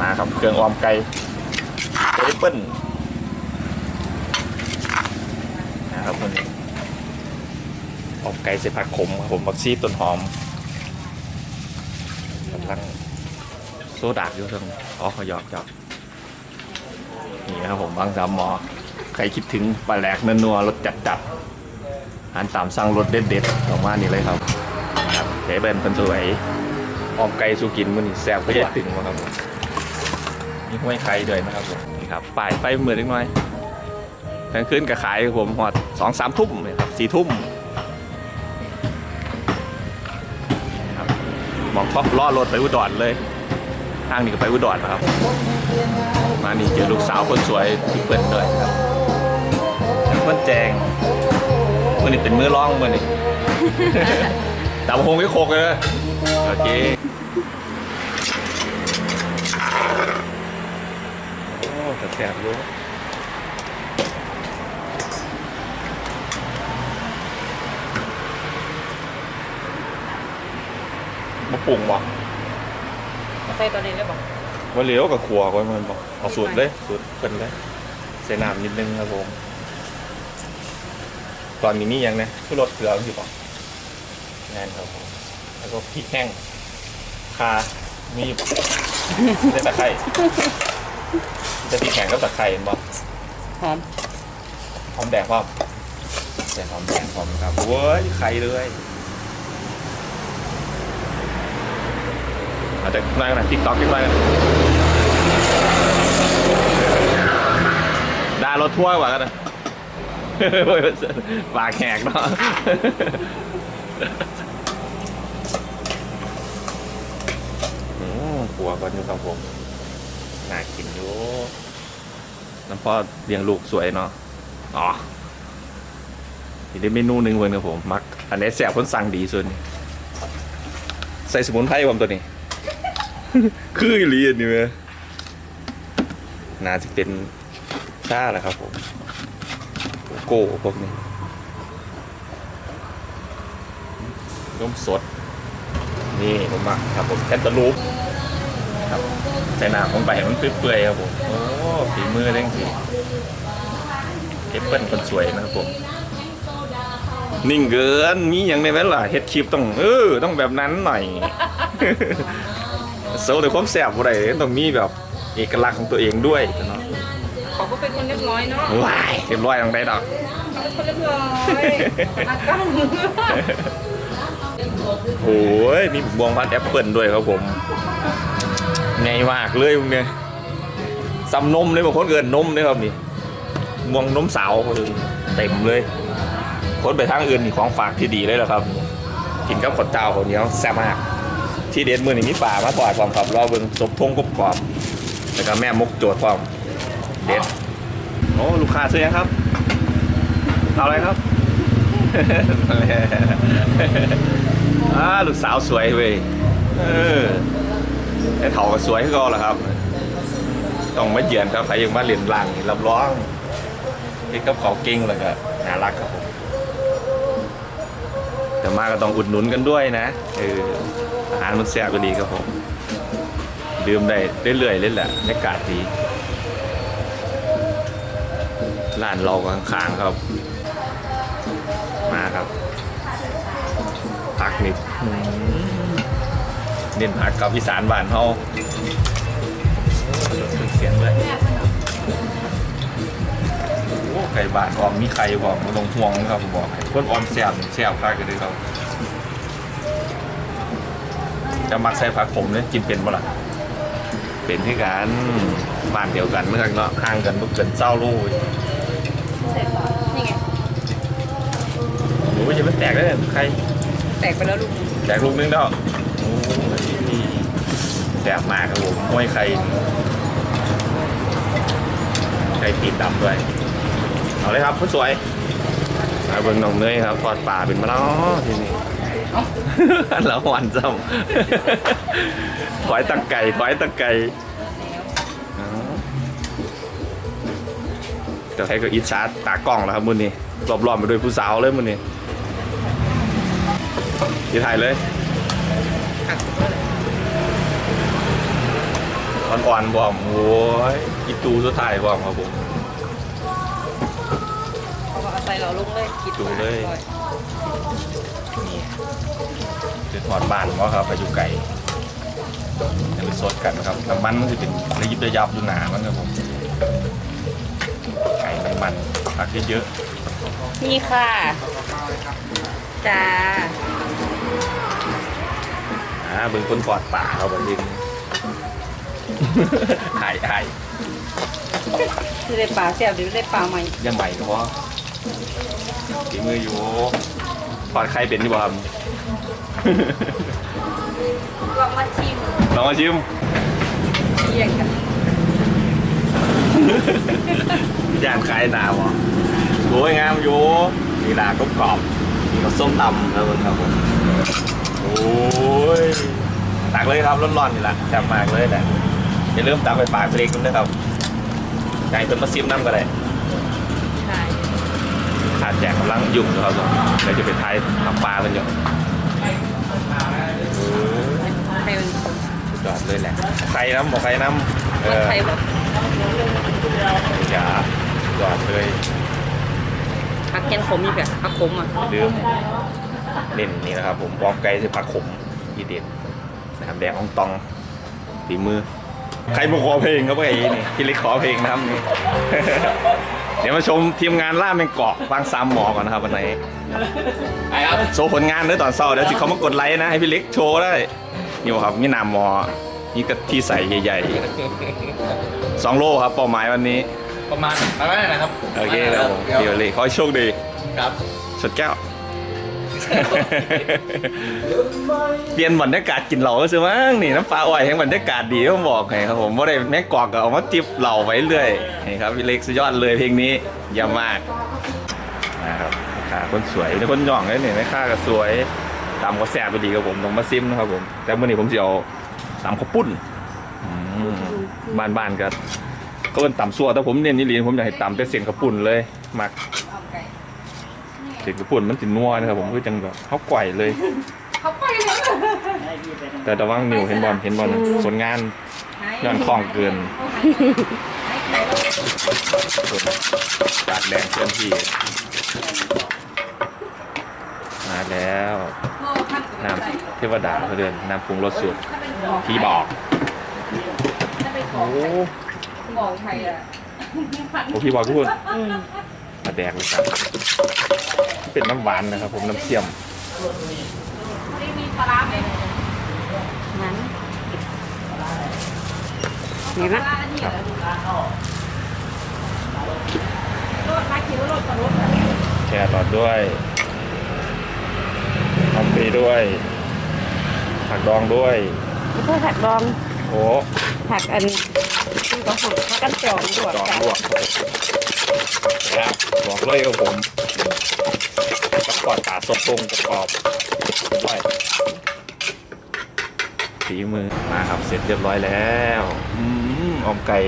มาครับเครื่องออมไก่เอเปิ้ลนะครับวันนี้ออมไก่ใส่ผักขมครับผมผักชีต้นหอมกำลังโซดาอยู่ตรงอ๋อขาหยอกหยอกนี่นะครับผมบางสามหมอใครคิดถึงปลาแหลกนัวรสจัดจัดอาหารตามสั่งรสเด็ดๆออกมานี่เลยครับเทเบิลเป็นสวยออมไก่สูกินมันนี่แซ่บก็จะถึงมาครับผ มีห้วยไข่ด้วยนะครับผมนี่ครับป้ายไฟมือเล็กน้อยกลางคืนก็ขายผมหอดสองสามทุ่มเลยครับสี่ทุ่มครับมองท็อปล่อรถไปอุดรเลยทางนี้ก็ไปอุดรนะครับ มานี่เจอลูกสาวคนสวยที่เปิ้ลด้วยครับเปิ้ลแจงมื่อนี้เป็นมือร้องมื่อนี้ดำคงไม่โคกเลยโอเคโอ้ แต่แสบรู้มาปรุงวะใส่ตัวนี้ได้บอกว่าเหลียวกับขัวก่อนมันบอกเอาสูตรเลยสูตรเป็นเลยใส่น้ำนิดนึงครับผมตอนนี้นี่ยังนะคือรสเกลือที่บอกงานครับผมแล้วก็พริกแห้งคามีบอกได้ตะไคร้ จะพริกแห้งก็ตะไคร้เห็นบอกหอมหอมแดงพร้อมใส่หอมแดงพร้อมครับเว้ยไข่เลยอาจจะมากันนะติ๊กต็อกกันมากันดารถทั่วร์กว่ากันนะปากแหกเนาะอืมปัวก่อนอยู่ครับผม น่ากินอยู่น้ำพ่อเลี้ยงลูกสวยเนาะอ๋ออีกได้เมนูหนึ่งเว้ยครับผม มัก อันนี้แสบคนสั่งดีสุดใส่สมุนไพรผมตัวนี้ คืออีหลีอันนี้เว้ยน่าจะเป็นชาแหละครับผมโกโก้พวกนี้นมสด นี่ผมมักครับผมแคนตาลูป ครับใส่น้ำลงไปให้มันเปื่อยๆครับผมโอ้ฝีมือเร่งสิเก็บเปิ้ลคนสวยนะครับผม นิ่งเกินมีอย่างในนั้นล่ะเฮ็ดคลิปต้องเออต้องแบบนั้นหน่อยโซ่ในความแสบอะไรต้องมีแบบเอกลักษณ์ของตัวเองด้วยเนาะเขาก็เป็นคนเรียบร้อยเนาะว้ายเรียบร้อยตรงได้ดอกเขาเป็นคนเรียบร้อยมากล้องมือโอ้ยมีบวงพันธุ์แอปเปิลด้วยครับผม ไงมากเลยมึงเนี่ยซ้ำนมเลยบางคนเกินนมเลยครับนี่มวงนมสาวเต็มเลย คนไปทางอื่นนี่ของฝากที่ดีเลยแหละครับ กินกับขดเจ้าคนเหนี้ยวแซ่บมาก ที่เด็ดมือนี่มีป่ามาปล่อยความขับรอเบิ่งสบทงกบกรอบแล้วก็แม่มกโจทย์ความเด็ดโอ้ลูกค้าซื้อยังครับเอาอะไรครับอาลูกสาวสวยเว้ยเออ เถาก็สวยขึ้นก็แล้วครับ ต้องมาเยือนครับใครยังมาเหรียนรังรับรองเฮ็ดกับเขาเก่งเลยก็น่ารักครับผมแต่มาก็ต้องอุดหนุนกันด้วยนะเอออาหารมันแซ่บก็ดีครับผมดื่มได้เรื่อยๆเลยแหละบรรยากาศดีร้านเราข้างๆครับ มาครับผักนี่อืม เน้นผักกับอีสานบ้านเฮาเสียงเลยโอ้ไก่บาทออมมีไข่บอกมาลงห่วงครับผมบอกให้คนออมแซ่บนี่แซ่บคักกันเลยครับ จะมักใส่ผักผมเนี่ยกินเป็นบ่ล่ะเป็นที่กันบ้านเดียวกันเมื่อกันเนาะห่างกันบ่เกินเจ้าลูกนี่ไงโอ้ยอย่าไปแตกเลยใครแตกไปแล้วลูกแจกลูกนึงแล้วโอ้ย แสบมากครับผมห้วยไข่ไข่ตีนดำด้วย เอาเลยครับผู้สวยมาเบิ่งน้องเนยครับทอดปลาเป็นมาแล้วทีนี้อันละวันจำถอยตะไก่ถอยตะไก่เอาเดี๋ยวให้ก็อิจฉาตากล้องแล้วครับมือนี้รอบๆไปด้วยผู้สาวเลยมือนี้ที่ถ่ายเลย อะอ่อนๆบอมโอ้ยอีตูสุดท้ายบอมครับผม เขาก็เอาใส่เราลงเลยกินดูเลยนี่คือทอดบ้านว่าครับไปอยู่ไก่เดี๋ยวไปสดกันครับน้ำมันมันจะเป็นระยิบระยับอยู่หนามันครับผมไก่มันมันผักเยอะนี่ค่ะจ้าๆอ่าเบิ่งคนทอดป่าเราแบบนี้ หายหายคือได้ปลาเสียบหรือได้ปลาใหม่ยังใหม่ก็พอฝีมืออยู่ทอดไข่เป็นอยู่บ่ครับลองมาชิมลองมาชิมเที่ยงกันย่างขายหนาวอะโอ้ยงามอยู่นี่ลากรอบกรอบๆนี่ก็ส้มตำครับผมครับผมโอ้ยตักเลยครับร้อนๆนี่แหละแซ่บมากเลยแหละ อย่าลืมตักไปฝากเล็กด้วยนะครับไก่เป็นมาซิมน้ำก็ได้ใช่ขาดแจกกำลังยุ่งนะครับผมเดี๋ยวจะไปทายทำปลากันอยู่โอ้ยใครมันสุดยอดเลยแหละไข่น้ำบอกไข่น้ำเอมันอใครแบบอย่าสุดยอดเลยผักแกนขมอีกแบบผักขมอะลืมเน้นนี่นะครับผมวอมไก่สิผักขมอีเด็ดน้ำแดงอ่องตองฝีมือ ใครมาขอเพลงครับไอ้นี่พี่เล็กขอเพลงนะครับนี่ เดี๋ยวมาชมทีมงานล่าแมงกอกฟังซ้ำหมอก่อนนะครับวันนี้โชว์ผลงานเนื้อตอนเศร้าเดี๋ยวสิเขามากดไลค์นะให้พี่เล็กโชว์ได้นี่ครับมีนามหมอมีกะที่ใส่ใหญ่ๆสองโลครับเป้าหมายวันนี้ประมาณประมาณนั้นนะครับโอเคครับผมเดี๋ยวเลยขอให้โชคดีครับสดแก้ว เปลี่ยนบรรยากาศกินเหล่าก็สิมั้งนี่น้ำปลาอ้อยแห่งบรรยากาศดีต้องบอกให้ครับผมว่าได้แม่กอกก็เอามาจิบเหล่าไว้เรื่อยนี่ครับพี่เล็กสุดยอดเลยเพลงนี้เยี่ยมมากนะครับขาคนสวยคนหย่องเลยนี่แม่ค่าก็สวยตามก็แซ่บไปดีครับผมต้องมาซิมนะครับผมแต่เมื่อนี้ผมจะเอาตามข้าวปุ้นบ้านบ้านๆก็ก็เป็นตำซัวแต่ผมเน้นนี่ลีนผมอยากให้ตำเป็นเสียงข้าวปุ้นเลยมัก เอาไก่เด็กญี่ปุ่นมันสินัวนะครับผมคือจังแบบเขาไกวเลย เขาไปเลยแต่ระวังนิวเห็นบอลเห็นบอลผลงานย้อนคล่องเกินตากแดงเคลื่อนที่มาแล้วน้ำเทวดาเขาเดินน้ำปรุงรสสูตรพี่บอกโอ้มองใครอะโหพี่บอกทุกคน อืม มาแดกเลยครับ เป็นน้ำหวานนะครับ ผมน้ำเชี่ยมไม่มีปลาร้าไหมนั้นนี่นะแชร์ต่อด้วยทำปีด้วย ผักดองด้วยไม่ใช่ผักดอง โอ้ผักอันที่เขาหักผักกันจองด้วยดองลว กครับบอกเลยกับผมต้องกอดปลาสดตรงกรอบๆด้วยฝีมือมาครับเสร็จเรียบร้อยแล้วอืมออมไก่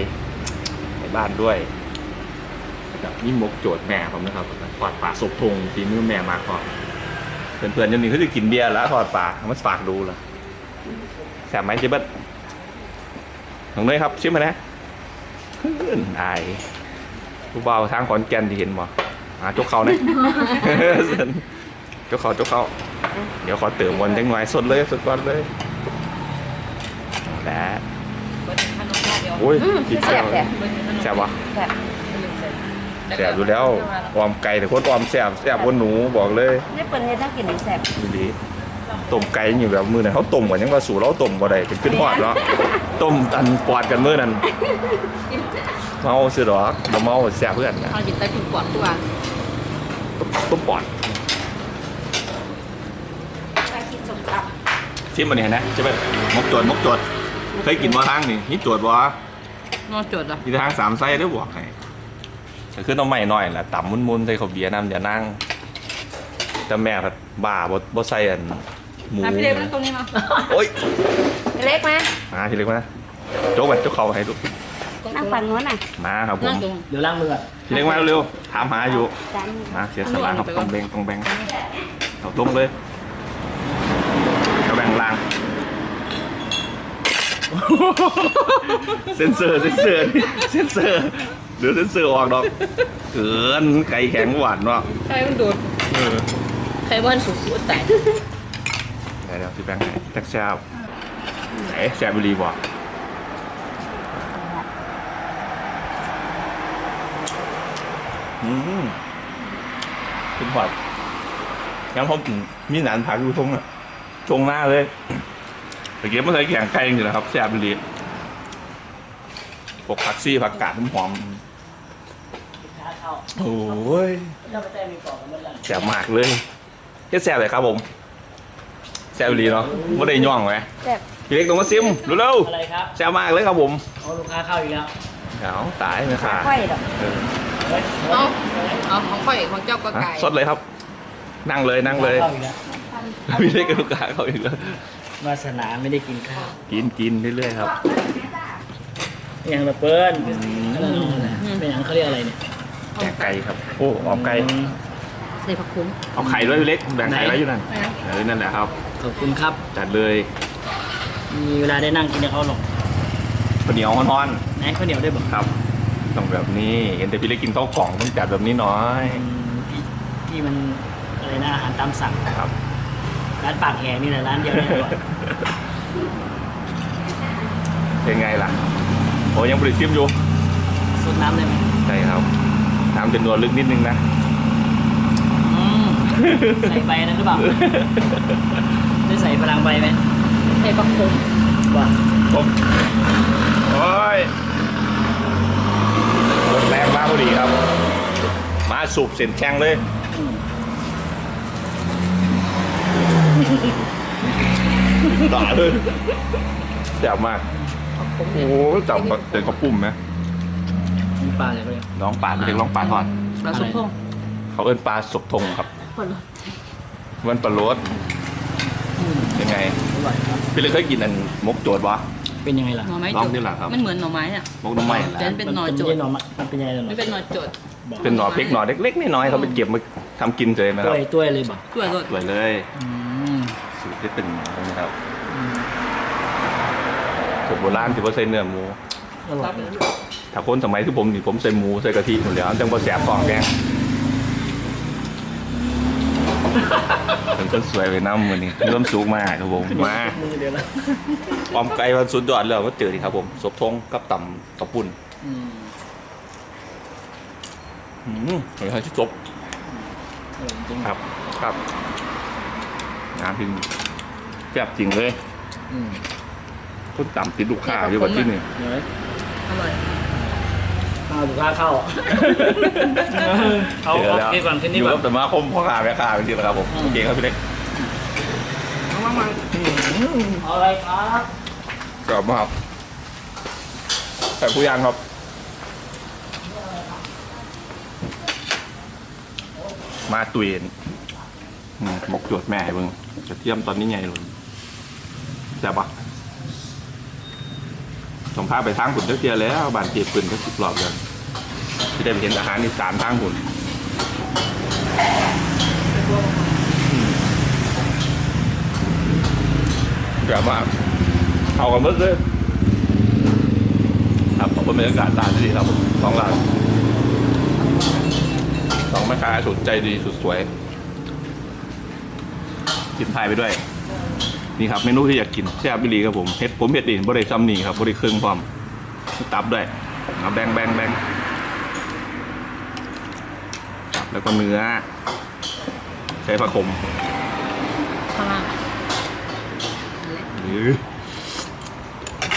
ในบ้านด้วยกับนี่มกโจทย์แม่ผมนะครับทอดปลาสดทงฝีมือแม่มากพอเพื่อนๆยังนี้เขาจะกินเบียร์แล้วทอดปลาเอามาฝากดูละแซ่บไหมเจ๊เบิ้ลของเนยครับชิมมานะเพื่อนอาย ผู้บ่าวทางขอนแก่นที่เห็นบ่อ่าจกเขาเนี่ยจกเขาจกเขาเดี๋ยวขอเติมวันจังหน่อยสดเลยสดก่อนเลยและโอ้ยกินแซ่บแซ่บวะแซ่บดูแล้วออมไก่แต่คนออมแซ่บแซ่บกว่าหนูบอกเลยนี่เปิดเนี่ยถ้ากินแซ่บดูดีต้มไก่อยู่แบบมือนั้นเขาต้มกันยังว่าสู่เราต้มบ่ได้เป็นขึ้นหอดเนาะต้มตันปอดกันมือนั้น เมาสิดอกบ่เมาแซ่บเพื่อนนะเอากินแต่กินกวาดตัวต้มปอดไปกินสมตชิมมันเนี่ยนะจะเป็นมกโจดมกโจดเคยกินบ่ทางนี่นี่โจดบ่ำนอนจดอะมีทางสามไส้ได้บอกให้ก็คือต้องใหม่หน่อยแหละต่ำมุนๆใส่ข้าวเบียร์น้ำอย่านั่งแต่แม่ผัดบ้าบ่บ่ใส่อันหมูน้ำพี่เล็กนั่งตรงนี้มาโอ๊ยเล็กไหมมาพี่เล็กมาโจ๊กไปโจ๊กเขาให้ดู นั่งฝั่งนู้นน่ะมาครับผมนั่งตรงเดี๋ยวล้างมือก่อนพี่เล็กมาเร็วๆถามหาอยู่จานมาเสียสละครับตรงแบงตรงแบงเอาตรงเลยเอาแบงล่างเซนเซอร์เซนเซอร์เซนเซอร์เดี๋ยวเซนเซอร์ออกดอกเกินไก่แข็งหวานเนาะใครมันโดดเออใครบ้านสุดสุดแต่ไหนเดี๋ยวพี่แบงค์ให้แท็กแซบไหนแซบบุรีบอก อืมคุณพอดยังผมมีหนานผักอยู่ทงอะทงหน้าเลยตะเกียบไม่ใส่แกงไก่จริงๆนะครับแซบบุรีพวกผักซี่ผักกาดหอมโอ้ยเราไปแต่มีกล่องกันเมื่อไหร่แซ่บมากเลยเฮ็ดแซ่บเลยครับผมแซ่บดีเนาะไม่ได้ย่องไหมแซ่บพี่เล็กต้องมาซิมเร็วอะไรครับๆแซ่บมากเลยครับผมลูกค้าเข้าอีกแล้วเอาตายไหมคะไข่ดอก เออเฮ้ยเอาเอาของข่อยของเจ้าก็อะไก่สดเลยครับ นั่งเลยนั่งเลยเข้าอีกแล้วพี่เล็กกับลูกค้าเขาอีกแล้ววาสนาไม่ได้กินข้าวกินกินเรื่อยๆครับอย่างละเปิ้ลอืมเป็นอย่างเขาเรียกอะไรเนี่ยแกงไก่ครับ โอ้ออกไก่ใส่ผักคุ้มเอาไข่ด้วยพี่เล็กแบ่งไข่ไว้อยู่นั่นเออนั่นแหละครับขอบคุณครับ จัดเลยมีเวลาได้นั่งกินกับเขาหรอกข้าวเหนียวฮ้อนไหนข้าวเหนียวได้บอกๆครับ ต้องแบบนี้ เห็นแต่พี่เล็กกินข้าวกล่องต้องจัดแบบนี้หน้อยที่ที่มันอะไรนะอาหารตามสั่งครับร้านปากแหงนี่แหละร้านเดียวเนี่ยอร่อยเป็นไงล่ะโอ้ยังบริซิมอยู่สดน้ำได้ไหมใช่ครับน้ำเป็นนัวลึกนิดนึงนะอืมใส่ใบนั้นหรือเปล่าได้ใส่พลังใบไหมใส่ผักคุ้มว่าผมโอ้ยรถ แรงมากพอดีครับ มาสูบเส้นแข้งเลยอืมด่าเลยแซ่บมาก โอ้โหจับเด็กกระปุ่มไหมมีปลาอะไรก็ยังน้องปลาเด็กน้องปลาทอดปลาสุกพงเขาเอิ้นปลาสบทงครับคนละมันปลาโรสอืมยังไงอร่อยครับพี่เลยเคยกินอันมกโจดวะ เป็นยังไงล่ะหน่อไม้ลองจุดดิล่ะครับ มันเหมือนหน่อไม้เนี่ยมกน้ำไม้แหละแต่เป็นหน่อมัโจไม่ดใช่หน่อไม้มันเป็นยังไงล่ะหน่อไม่เป็นหน่อโจดบอกเป็นหน่อพริกหน่อเล็กๆน้อยๆเขาไปเก็บมาทำกินเลยนะคตัรับวยตัวยเลยบอกช่วยรสสวยเลยอืมสูตรที่เป็นนะครับอืมสูตรโบราณที่ว่าใส่เนื้อหมูอร่อยเลยถ้าคนสมัยที่ผมนี่ผมใส่หมูใส่กะทิหมดแล้วจังบ่แสบฟองแดง เป็นคนสวยไปน้ำมือนี้เริ่มสูงมากครับผมมามือเดียวนะออมไก่วันสุดยอดเลยก็เจอดีครับผมสบทงกับต่ำกับปุ่นอืมอืมเฮ้ยที่จบอร่อยจริงครับ ครับงานถึงแซ่บจริงเลยอืมคนต่ำติดลูกค้าอยู่แบบที่นี่เดี๋ยวอร่อย เอาถูกค่าเข้า เอาเจอเอาแล้วเก็บก่อนขึ้นอนี่ยู่ก่อกันบสมาคมพ่อค้าแม่ค้าเป็นที่นะครับผมโอเคครับพี่เล็กเอามามาเอาอะไรครับกรอบมากแต่ผู้ยางครับมาตุยนอืมหมกจวดแม่ให้เบิ่งกระเทียมตอนนี้ใหญ่เลยแต่บปะต้องพาไปทางหุ่นเทียแล้วบานเจ็บปืนก็สิบรอบเลย ที่ได้ไปเห็นอาหารอีสานทางหุ่นกระมาเอากันหมดเลยครับขอบคุณบรรยากาศร้านที่ดีครับผมสองร้านสองแม่ค้าสุดใจดีสุดสวยกินไทยไปด้วย นี่ครับเมนูที่อยากกินแซ่บบิลีครับผมเฮ็ดผมเฮ็ดเองบริซัมนี่ครับบริเครื่องพร้อมตับด้วยเอาแบงแบงแบงครับ แล้วก็เนื้อ ใช้ผักขมข้างล่างหรือ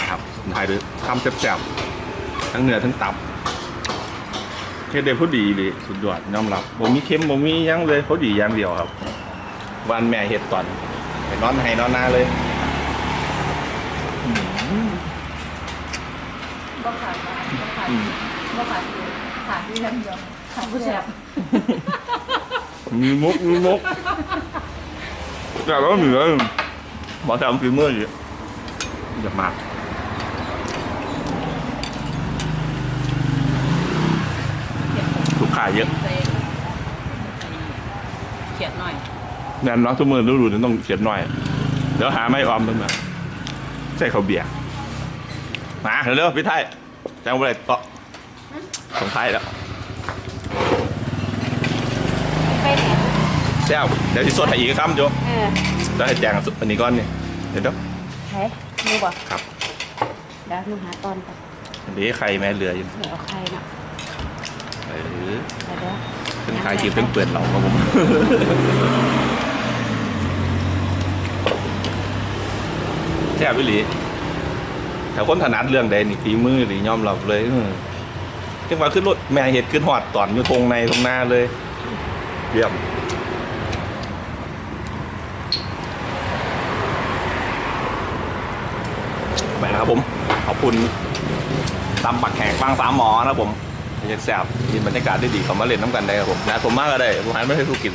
ครับไทยด้วยทำแซ่บๆทั้งเนื้อทั้งตับเฮ็ดได้พอดีเลยสุดยอดยอมรับผมมีเค็มผมมีหยังเลยพอดีอย่างเดียวครับ วันแม่เฮ็ดตอนไปนอนให้นอนนาเลยก็ขาดบ้านก็ขาดอืมก็ขาดขาดที่นั่นเดียว ขาดผู้แซ่บมีมุกมีมุกแต่ก็เหนือหมอทำฝีมืออยู่อย่ามากลูกค้าเยอะใส่เขียดหน่อยงานน้องทุกมือรู้ดูต้องเขียนหน่อย เดี๋ยวหาไม่ออมตั้งมาใส่ข้าวเบียร์มาเร็วๆพี่ไทยแจ้งบริษัทต่อส่งท้ายแล้ว เป็นเนี่ย แจ้วเดี๋ยวที่สดให้อีกคำโจเออจะให้แจ้งอันนี้ก่อนนี่เดี๋ยวเดี๋ยวใช่ดูบ่ครับเดี๋ยวหนูหาตอนก่อนอันนี้ใครแม่เหลืออยู่เดี๋ยวเอาใครเนาะเออเดี๋ยวเดี๋ยวเป็นใครคลิปเป็นเปื่อนเราครับผมแซ่บวิลีแต่คนถนัดเรื่องใดนี่ฝีมือหรือยอมรับเลยเออจังหวะขึ้นรถแม่เห็ดขึ้นหอดตอนอยู่ทงในตรงหน้าเลยเยี่ยม นะครับผม ขอบคุณตำปักแขกบางสามหมอนะครับผมยังแซ่บยินบรรยากาศได้ดีขามาเล่นน้ำกันได้ครับผมนะผมมากก็ได้ผมหันไม่ให้ทุกกิน